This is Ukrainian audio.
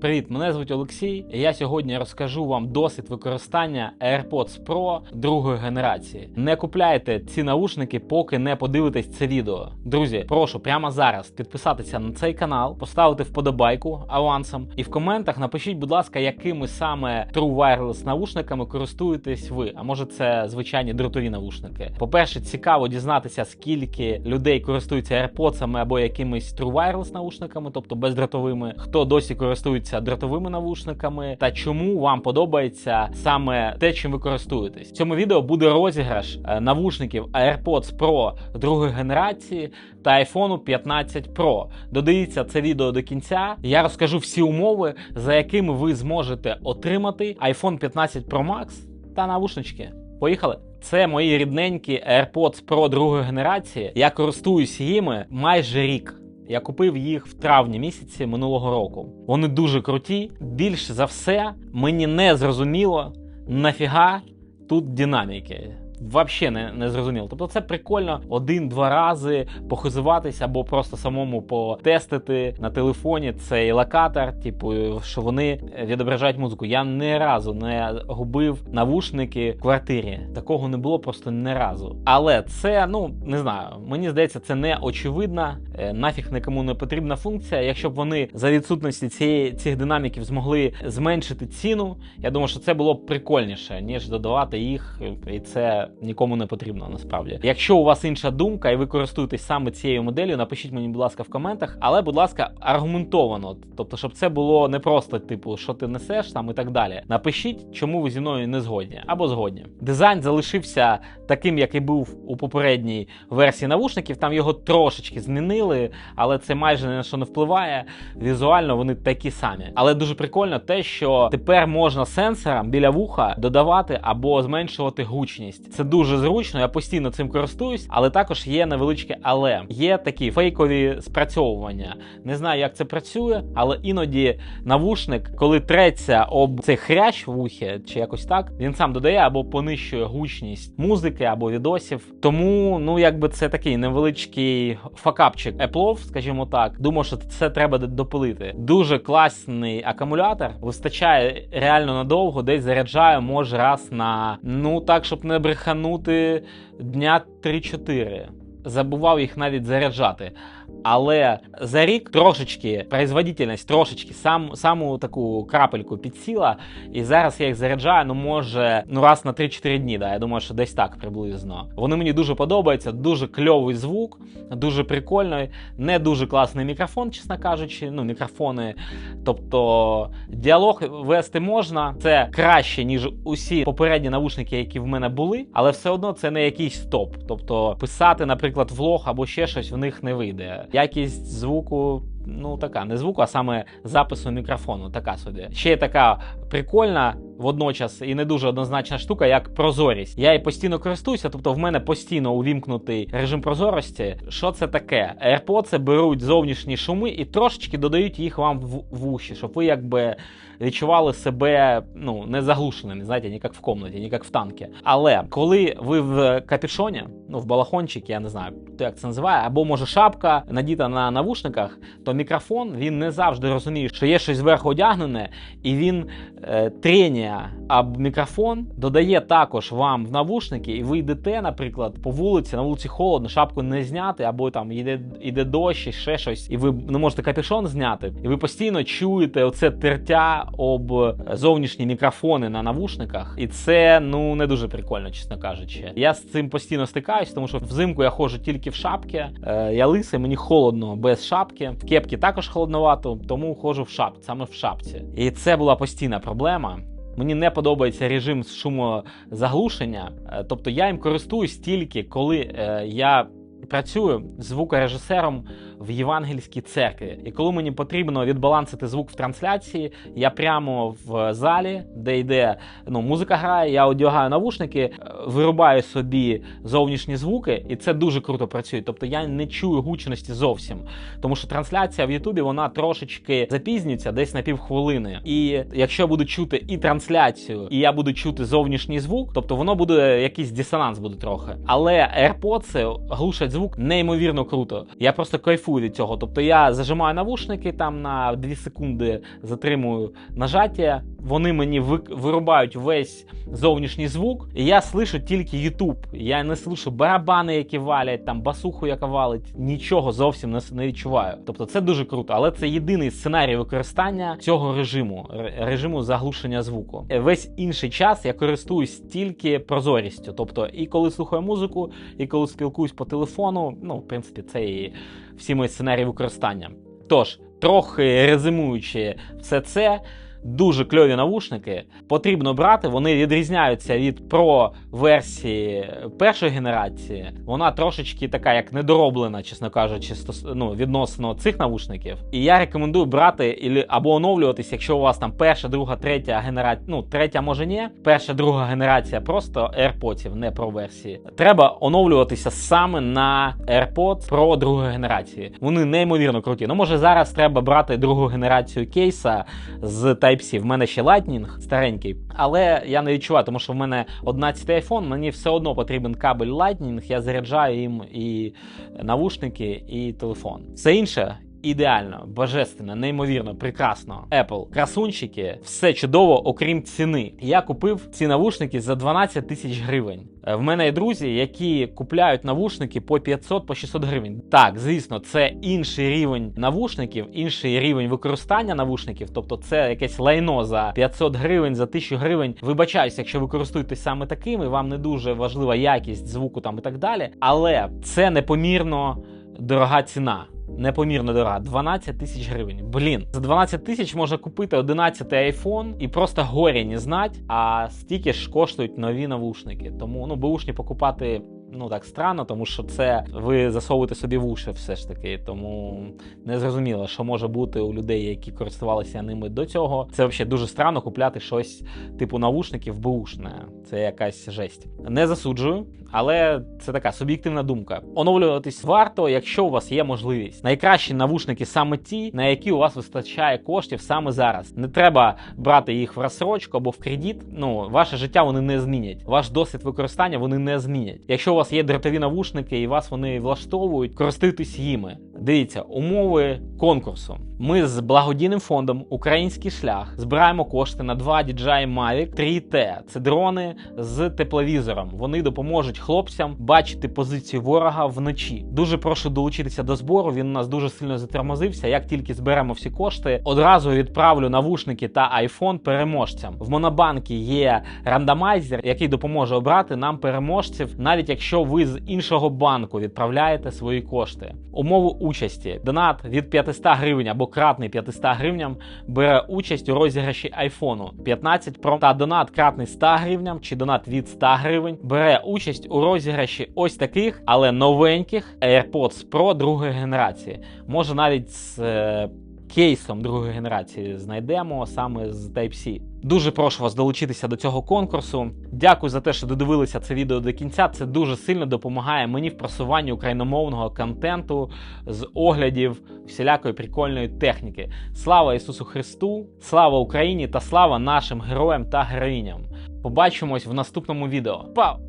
Привіт, мене звуть Олексій. і Я сьогодні розкажу вам досвід використання AirPods Pro другої генерації. Не купляйте ці наушники, поки не подивитесь це відео. Друзі, прошу прямо зараз підписатися на цей канал, поставити вподобайку авансом, і в коментах напишіть, будь ласка, якими саме True Wireless наушниками користуєтесь ви. А може це звичайні дротові наушники. По-перше, цікаво дізнатися, скільки людей користуються AirPods або якимись True Wireless наушниками, тобто бездротовими, хто досі користується дротовими навушниками, та чому вам подобається саме те, чим ви користуєтесь. В цьому відео буде розіграш е, навушників AirPods Pro другої генерації та iPhone 15 Pro. Додивіться це відео до кінця. Я розкажу всі умови, за якими ви зможете отримати iPhone 15 Pro Max та навушнички. Поїхали! Це мої рідненькі AirPods Pro другої генерації. Я користуюсь їми майже рік. Я купив їх в травні місяці минулого року. Вони дуже круті. Більш за все, мені не зрозуміло нафіга тут динаміки. Взагалі не, не зрозуміло. Тобто це прикольно один-два рази похизуватися або просто самому потестити на телефоні цей локатор, типу, що вони відображають музику. Я ні разу не губив навушники в квартирі. Такого не було просто ні разу. Але це, ну не знаю, мені здається, це не очевидно. Е, нафіг нікому не потрібна функція. Якщо б вони за відсутності цієї цих динаміків змогли зменшити ціну, я думаю, що це було б прикольніше, ніж додавати їх, і це нікому не потрібно насправді. Якщо у вас інша думка і ви користуєтесь саме цією моделлю, напишіть мені, будь ласка, в коментах, але, будь ласка, аргументовано. Тобто, щоб це було не просто, типу, що ти несеш там і так далі. Напишіть, чому ви зі мною не згодні або згодні. Дизайн залишився таким, як і був у попередній версії навушників. Там його трошечки змінили, але це майже на що не впливає. Візуально вони такі самі. Але дуже прикольно те, що тепер можна сенсорам біля вуха додавати або зменшувати гучність. Це дуже зручно, я постійно цим користуюсь, але також є невеличке але. Є такі фейкові спрацьовування. Не знаю, як це працює, але іноді навушник, коли треться об цей хрящ в ухі, чи якось так, він сам додає або понищує гучність музики або відосів. Тому, ну якби це такий невеличкий факапчик Apple, скажімо так. Думаю, що це треба допилити. Дуже класний акумулятор, вистачає реально надовго, десь заряджаю, може раз на ну так, щоб не брехати ханути дня 3-4. Забував їх навіть заряджати. Але за рік трошечки производительність трошечки сам, саму таку крапельку підсіла. І зараз я їх заряджаю, ну може ну раз на 3-4 дні. Да, Я думаю, що десь так приблизно. Вони мені дуже подобаються, дуже кльовий звук, дуже прикольний, не дуже класний мікрофон, чесно кажучи. Ну, мікрофони. Тобто діалог вести можна. Це краще, ніж усі попередні навушники, які в мене були, але все одно це не якийсь топ. Тобто писати, наприклад, влог або ще щось в них не вийде. Якість звуку ну така, не звуку, а саме запису мікрофону. Така собі. Ще є така прикольна водночас і не дуже однозначна штука, як прозорість. Я і постійно користуюся, тобто в мене постійно увімкнутий режим прозорості. Що це таке? AirPods беруть зовнішні шуми і трошечки додають їх вам в, в уші, щоб ви якби відчували себе ну, не заглушеними, знаєте, ні як в комнаті, ні як в танкі. Але коли ви в капюшоні, ну в балахончик, я не знаю, як це називає, або може шапка надіта на навушниках, то мікрофон він не завжди розуміє, що є щось зверху одягнене, і він е, трення або мікрофон додає також вам в навушники, і ви йдете, наприклад, по вулиці, на вулиці холодно, шапку не зняти, або там йде йде дощ, і ще щось, і ви не можете капюшон зняти, і ви постійно чуєте оце тертя об зовнішні мікрофони на навушниках, і це ну не дуже прикольно, чесно кажучи. Я з цим постійно стикаюсь, тому що взимку я ходжу тільки в шапки. Е, я лисий, мені холодно без шапки. В кепці також холодновато, тому ходжу в шапці, саме в шапці. І це була постійна проблема. Мені не подобається режим шумозаглушення, е, тобто я їм користуюсь тільки коли е, я працюю звукорежисером в євангельській церкві. І коли мені потрібно відбалансити звук в трансляції, я прямо в залі, де йде ну, музика грає, я одягаю навушники, е, вирубаю собі зовнішні звуки, і це дуже круто працює. Тобто я не чую гучності зовсім. Тому що трансляція в Ютубі вона трошечки запізнюється десь на півхвилини. І якщо я буду чути і трансляцію, і я буду чути зовнішній звук, тобто воно буде якийсь дисонанс буде трохи. Але AirPods глушать звук неймовірно круто. Я просто кайфую кайфую від цього. Тобто я зажимаю навушники там на 2 секунди, затримую нажаття. Вони мені вирубають весь зовнішній звук, і я слышу тільки YouTube. Я не слышу барабани, які валять, там басуху, яка валить. Нічого зовсім не, не відчуваю. Тобто це дуже круто, але це єдиний сценарій використання цього режиму, режиму заглушення звуку. Весь інший час я користуюсь тільки прозорістю. Тобто, і коли слухаю музику, і коли спілкуюсь по телефону, ну в принципі, це і всі мої сценарії використання. Тож, трохи резюмуючи все це. Дуже кльові навушники потрібно брати. Вони відрізняються від Pro версії першої генерації. Вона трошечки така, як недороблена, чесно кажучи, ну, відносно цих навушників. І я рекомендую брати або оновлюватись, якщо у вас там перша, друга, третя генерація. Ну, третя може ні. Перша, друга генерація просто AirPods, не Pro версії. Треба оновлюватися саме на AirPods Pro другої генерації. Вони неймовірно круті. Ну, може зараз треба брати другу генерацію кейса з Type-C. В мене ще Lightning старенький, але я не відчуваю, тому що в мене 11 iPhone, мені все одно потрібен кабель Lightning, я заряджаю їм і навушники, і телефон. Все інше Ідеально, божественно, неймовірно, прекрасно. Apple, красунчики, все чудово, окрім ціни. Я купив ці навушники за 12 тисяч гривень. Е, в мене є друзі, які купляють навушники по 500 по 600 гривень. Так, звісно, це інший рівень навушників, інший рівень використання навушників. Тобто, це якесь лайно за 500 гривень, за 1000 гривень. Вибачаюся, якщо ви користуєтесь саме такими, вам не дуже важлива якість звуку там і так далі. Але це непомірно дорога ціна непомірно дорога. 12 тисяч гривень. Блін, за 12 тисяч можна купити 11 iPhone і просто горі не знать, а стільки ж коштують нові навушники. Тому ну бушні покупати ну так странно, тому що це ви засовуєте собі в уші все ж таки. Тому не зрозуміло, що може бути у людей, які користувалися ними до цього. Це взагалі дуже странно купляти щось типу навушників бушне. Це якась жесть. Не засуджую, але це така суб'єктивна думка. Оновлюватись варто, якщо у вас є можливість. Найкращі навушники саме ті, на які у вас вистачає коштів саме зараз. Не треба брати їх в розсрочку або в кредит. Ну, ваше життя вони не змінять. Ваш досвід використання вони не змінять. Якщо вас є дротові навушники і вас вони влаштовують, користуйтесь їми. Дивіться, умови конкурсу. Ми з благодійним фондом Український шлях збираємо кошти на два DJI Mavic 3T. Це дрони з тепловізором. Вони допоможуть хлопцям бачити позицію ворога вночі. Дуже прошу долучитися до збору. Він у нас дуже сильно затормозився. Як тільки зберемо всі кошти, одразу відправлю навушники та iPhone переможцям. В Монобанкі є рандомайзер, який допоможе обрати нам переможців, навіть якщо ви з іншого банку відправляєте свої кошти. Умови участі: донат від 500 гривень або кратний 500 гривням бере участь у розіграші айфону 15 Pro та донат кратний 100 гривням чи донат від 100 гривень бере участь у розіграші ось таких, але новеньких AirPods Pro другої генерації. Може навіть з е, кейсом другої генерації знайдемо саме з Type-C. Дуже прошу вас долучитися до цього конкурсу. Дякую за те, що додивилися це відео до кінця. Це дуже сильно допомагає мені в просуванні україномовного контенту з оглядів всілякої прикольної техніки. Слава Ісусу Христу! Слава Україні та слава нашим героям та героїням! Побачимось в наступному відео. Па!